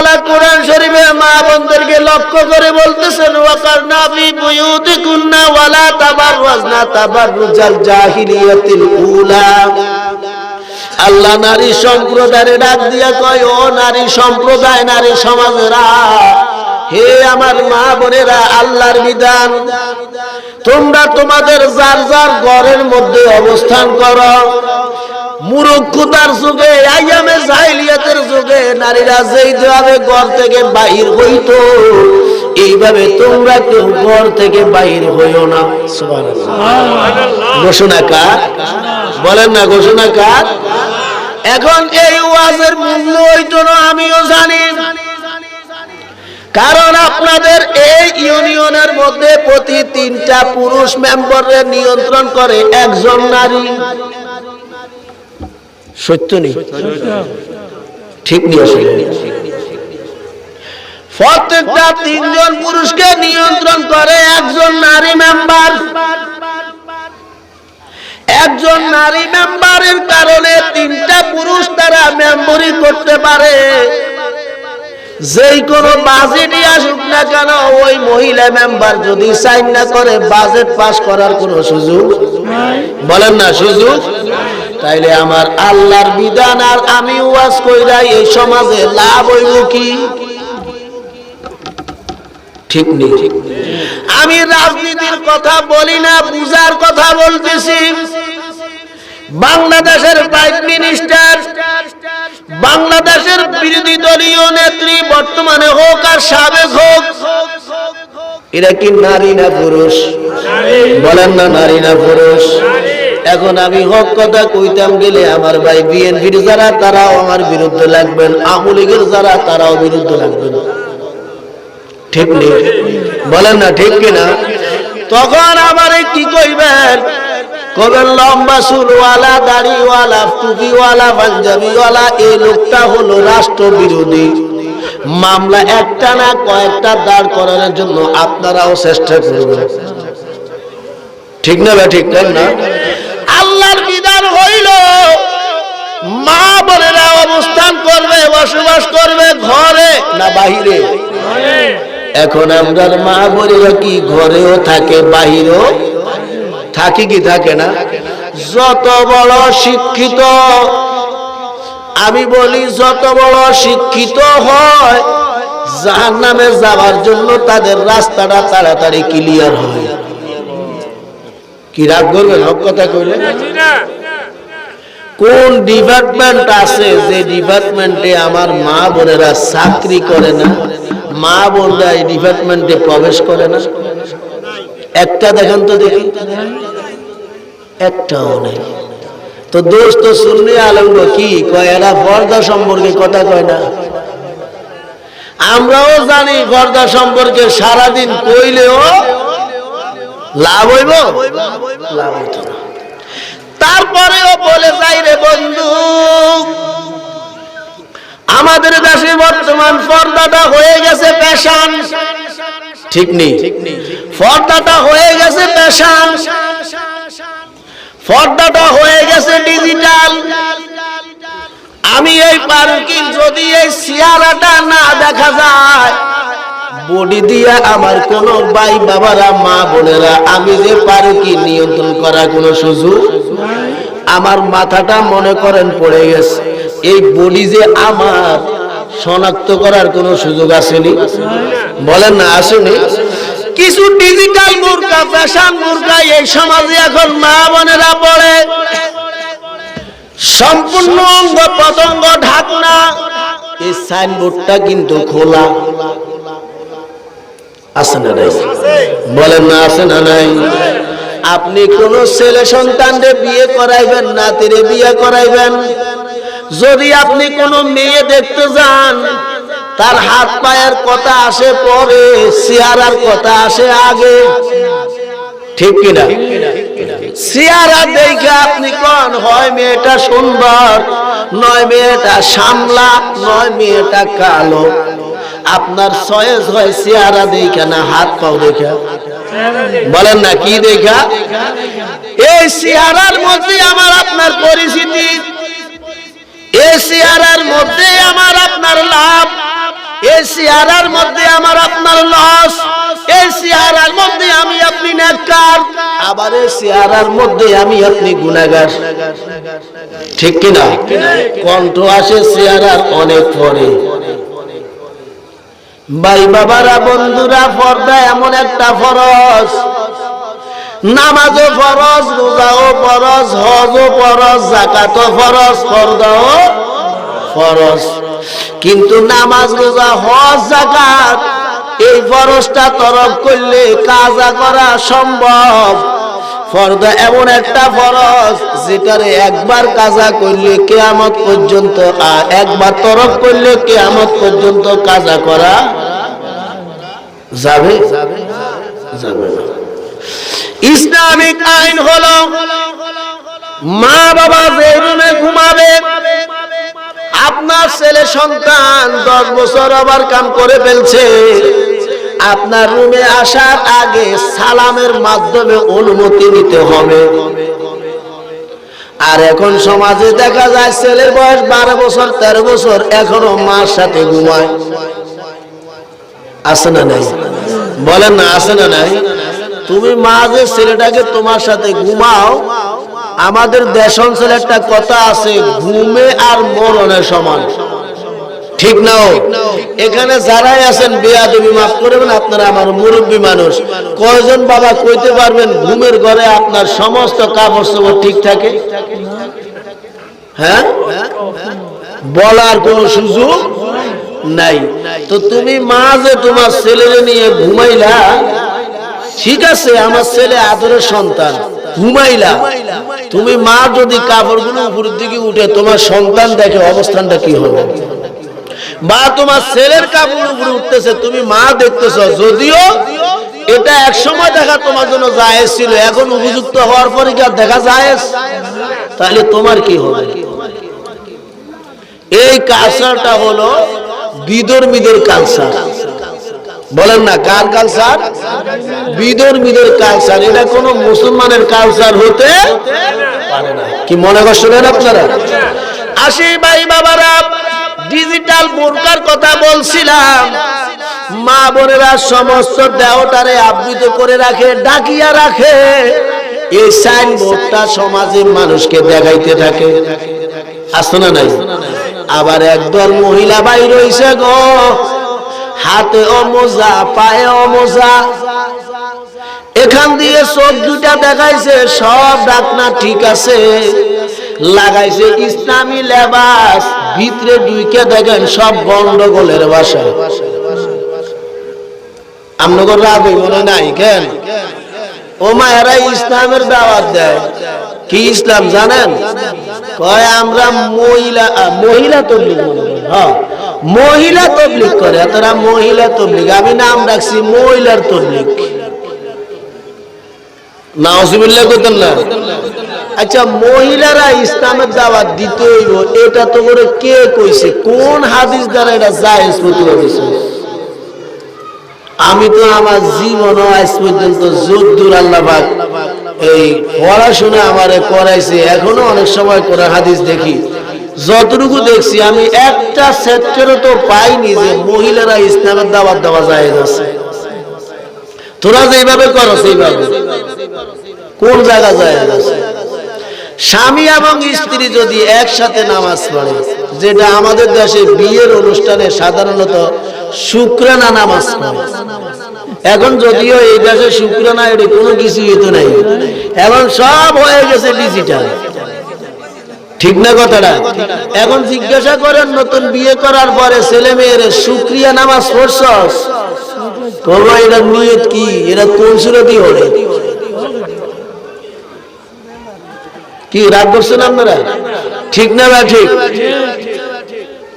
তাআলা কোরআন মা লক্ষ্য করে বলতেছেন, ওয়াকার নাবি বুয়ুতি কুন্না ওয়ালা জাহিলিয়াতিল উলা। আল্লাহ নারী সম্প্রদায়ের ডাক দিয়া কয়, ও নারী সম্প্রদায়, নারী সমাজেরা, হে আমার মা বোনেরা, আল্লাহর বিধান, তোমরা তোমাদের যার যার ঘরের মধ্যে অবস্থান করো মুরুক্ষতার যুগে, আইয়ামে জাহিলিয়াতের যুগে নারীরা যেই ভাবে ঘর থেকে বাহির হইতো, এইভাবে তোমরা কেউ ঘর থেকে বাহির হইও না। ঘোষণা কার? বলেন না, ঘোষণা কার? এখন এই ওয়াজের মূল্য হইতো না আমিও জানি। কারণ আপনাদের এই ইউনিয়নের মধ্যে প্রতি তিনটা পুরুষ মেম্বারের নিয়ন্ত্রণ করে একজন নারী। সত্য নেই। ঠিক নিয়ে প্রত্যেকটা তিনজন পুরুষকে নিয়ন্ত্রণ করে একজন নারী মেম্বার একজন নারী মেম্বারের কারণে তিনটা পুরুষ তারা মেম্বরি করতে পারে। যেই কোনো বাজেটই আসুক না কেন ওই মহিলা মেম্বার যদি সাইন না করে বাজেট পাস করার কোনো সুযোগ বলেন না সুযোগ? তাইলে আমার আল্লাহর বিধান আর আমি ওয়াজ কইরা এই সমাজে লাভ হইল কি? ঠিক নেই। আমি রাজনীতির কথা বলি না পূজার কথা বলতেছি। বাংলাদেশের প্রাইম মিনিস্টার, বাংলাদেশের বিরোধী দলীয় নেত্রী বর্তমানে হোক আর সাবেক হোক, এরা কি নারী না পুরুষ? বলেন না নারী না পুরুষ? এখন আমি হক কথা কইতাম গেলে আমার ভাই বিএনপির যারা, তারাও আমার বিরুদ্ধে লাগবেন। আওয়ামী লীগের যারা, তারাও বিরুদ্ধে লাগবেন। ঠিক নেই বলেন না ঠিক কিনা? তখন আমারে কি কইবেন? কবেন লম্বা দাড়িওয়ালা, টুপিওয়ালা, পাঞ্জাবিওয়ালা এই লোকটা হলো রাষ্ট্র বিরোধী মামলা একটা না কয়েকটা দাঁড় করানোর জন্য আপনারাও চেষ্টা করবেন। ঠিক না ঠিক না? আল্লাহর হইল। মা বোনেরা অবস্থান করবে, বসবাস করবে ঘরে না বাহিরে? এখন আমরা মা বোনেরা কি, ঘরেও থাকে, বাহিরেও? থাকে কি থাকে না? যত বড় শিক্ষিত, আমি বলি, যত বড় শিক্ষিত হয় জাহান নামে যাওয়ার জন্য তাদের রাস্তাটা তাড়াতাড়ি ক্লিয়ার হয়। কি রাগ করবেন? হক কথা কইলে কোন ডিপার্টমেন্ট আছে যে ডিপার্টমেন্টে আমার মা বোনেরা চাকরি করে না? মা বোনরা এই ডিপার্টমেন্টে প্রবেশ করে না? একটা দেখেন তো দেখি। একটাও নেই। তো দোষ তো শুনলে আলম্ব কি কয়? এরা পর্দা সম্পর্কে কথা কয় না। আমরাও জানি পর্দা সম্পর্কে সারাদিন কইলেও লাভ হইব? লাভ হইত না। তারপরেও বলে, যাই রে বন্ধু, আমাদের দেশে বর্তমান পর্দাটা হয়ে গেছে পেশান ঠিক নেই পর্দাটা হয়ে গেছে পেশান পর্দাটা হয়ে গেছে ডিজিটাল। আমি এই পার্কিং যদি এই সিয়ারাটা না দেখা যায় বডি দিয়া আমার কোন ভাই বাবারা, মা বোনেরা, আমি যে পারি কি নিয়ন্ত্রণ করার কোনো সুযোগ আমার মাথাটা মনে করেন পড়ে গেছে। এই বডি যে আমার, শনাক্ত করার কোনো সুযোগ আসেনি। বলেন না, আসেনি। কিছু ডিজিটাল মুরগা ফ্যাশন মুরগা এই সমাজে এখন মা বোনেরা পড়ে। সম্পূর্ণ অঙ্গ পতঙ্গ ঢাকনা। এই সাইনবোর্ডটা কিন্তু খোলা। আছে নাই? বলেন না, আছে না নাই? আপনি কোন ছেলে সন্তানরে বিয়ে করাইবেন, নাতিরে বিয়ে করাইবেন? যদি আপনি কোন মেয়ে দেখতে যান, তার হাত পায়ের কথা আসে পরে চেহারার কথা আসে আগে। ঠিক কিনা চেহারা দেখে আপনি কোন, হয় মেয়েটা সুন্দর, নয় মেয়েটা সামলা নয় মেয়েটা কালো। আপনার চয়েস হয় চেহারা দেখা না, হাত পাও দেখা। বলেন না, কি দেখা? এই চেহারার মধ্যে আমার আপনার পরিচিতি। এই চেহারার মধ্যে আমার আপনার লাভ। এই চেহারার মধ্যে আমার আপনার লস। এই চেহারার মধ্যে আমি আপনি নেককার। আবার এই চেহারার মধ্যে আমি আপনি গুনাহগার ঠিক কিনা? কণ্ঠ আসে চেহারার অনেক পরে। ভাই বাবারা, বন্ধুরা, পর্দা এমন একটা ফরজ। নামাজও ফরজ, রোজাও ফরজ, হজও ফরজ, জাকাতও ফরজ, পর্দাও ফরজ। কিন্তু নামাজ, রোজা, হজ, জাকাত, এই ফরজটা তরফ করলে কাজা করা সম্ভব। ফরদা এমন একটা ফরজ, যেটারে একবার কাজা করলে কেয়ামত পর্যন্ত আর একবার তরফ করলে কেয়ামত পর্যন্ত কাজা করা যাবে? যাবে ইসলামিক আইন হলো মা বাবা যে রুমে ঘুমাবে, আপনার ছেলে সন্তান দশ বছর আবার কাম করে ফেলছে। আপনার রুমে আসার আগে সালামের মাধ্যমে অনুমতি নিতে হবে। আর এখন সমাজে দেখা যায় ছেলের বয়স বারো বছর, তেরো বছর, এখনও মার সাথে ঘুমায়। আছে না নাই? বলেন না, আছে না নাই? তুমি মা যে ছেলেটাকে তোমার সাথে ঘুমাও, আমাদের দেশ অঞ্চলে একটা কথা আছে, ঘুমে আর মরণের সমান। ঠিক নাও। এখানে যারাই আছেন বেয়াদবি মাফ করবেন আপনারা আমার মুরব্বী মানুষ। কয়জন বাবা কইতে পারবেন ঘুমের ঘরে আপনার সমস্ত কাপড় চোপড় ঠিক থাকে? হ্যাঁ? বলার কোনো সুযোগ নাই। তো তুমি মা যে তোমার ছেলেরে নিয়ে ঘুমাইলা। ঠিক আছে আমার ছেলে আদরের সন্তান। ঘুমাইলা। তুমি মা যদি কাপড়গুলো উপরের দিকে উঠে তোমার সন্তান দেখে অবস্থানটা কি হবে? বা তোমার ছেলের কাপড় উপরে উঠতেছে, তুমি মা দেখতেছ। যদিও এটা এক সময় দেখা তোমার জন্য জায়েজ ছিল, এখন উপযুক্ত হওয়ার পরে কি আর দেখা জায়েজ? তাহলে তোমার কি হবে? এই কালচারটা হলো বিদর্মীদের কালচার বলেন না, কার কালচার বিদর্মীদের কালচার এটা কোন মুসলমানের কালচার হতে পারে না। কি মনে করছেন আপনারা? আসি ভাই বাবারা ডিজিটাল বোরকার কথা বলছিলাম মা বোনেরা সমস্ত দেহটারে আবৃত করে রাখে, ডাকিয়া রাখে। এই সাইনবোর্ডটা সমাজের মানুষকে দেখাইতে থাকে। আসতো না নাই? আবার একদল মহিলা বাই রইছে গো। হাতে অমোজা পায়ে অমোজা এখান দিয়ে চোখ দুটা দেখাইছে, সব ডাকনা ঠিক আছে। লাগাইছে ইসলামী লেবাস। ভিতরে দুইকে দেখেন সব গন্ডগোলের বাসা আপনাদের রাগ মনে নাই কেন? ও মায়েরা ইসলামের দাওয়াত দেয়। কি ইসলাম জানেন? কয়, আমরা মহিলা মহিলা তবলিগ মনে করি। হ্যাঁ মহিলা তবলিগ করে তারা মহিলা তবলিগ। আমি নাম রাখছি মহিলার তবলিগ। নাউজুবিল্লাহ কইতেন না? আচ্ছা মহিলারা ইসলামের দাওয়াত দিতে হইব, এটা তো করে কে কইছে? কোন হাদিস দ্বারা এটা জায়েজ প্রতিভা দিছে আমি তো আমার জীবন আজ পর্যন্ত যদ্দুর আল্লাহ এই পড়াশোনা আমারে করাইছে, এখনও অনেক সময় করে হাদিস দেখি। যতটুকু দেখছি, আমি একটা সেক্টরও তো পাইনি যে মহিলারা ইসলামের দাওয়াত দেওয়া যায় আছে। তোরা যেভাবে করো, সেইভাবে। কোন জায়গা যায় আছে? স্বামী এবং স্ত্রী যদি একসাথে নামাজ পড়ে, যেটা আমাদের দেশে বিয়ের অনুষ্ঠানে সাধারণত শুক্রানা নামাজ পড়ে। এখন যদিও এই দেশে শুক্রানা এটা কোনো কিছু তো নাই, এখন সব হয়ে গেছে ডিজিটাল ঠিক না কথাটা? এখন জিজ্ঞাসা করেন, নতুন বিয়ে করার পরে ছেলে মেয়ের শুক্রিয়া নামাজ পড়ছস? করব এটা নিয়ত কি? এটা কোন সুরতি হলে কি রাগ করছেন আপনারা? ঠিক না বা ঠিক?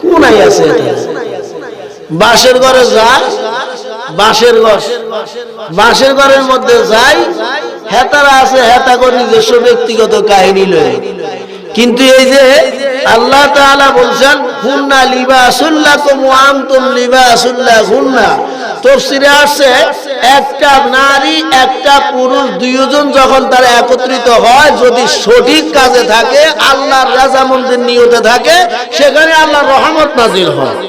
কোনাই আছে বাসের ঘরে যায় বাসের ঘর। বাসের ঘরের মধ্যে যাই হেতারা আছে, হেতা করে নিজস্ব ব্যক্তিগত কাহিনী লয়। কিন্তু এই যে আল্লাহ তাআলা বলছেন, হুন্না লিবাসুল্লাকুম ওয়া আনতুম লিবাসুল্লাহ হুন্না তফসিরে আসছে একটা নারী, একটা পুরুষ দুইজন যখন তারা একত্রিত হয়, যদি সঠিক কাজে থাকে, আল্লাহর রাজামন্দির নিয়তে থাকে, সেখানে আল্লাহর রহমত নাজির হয়।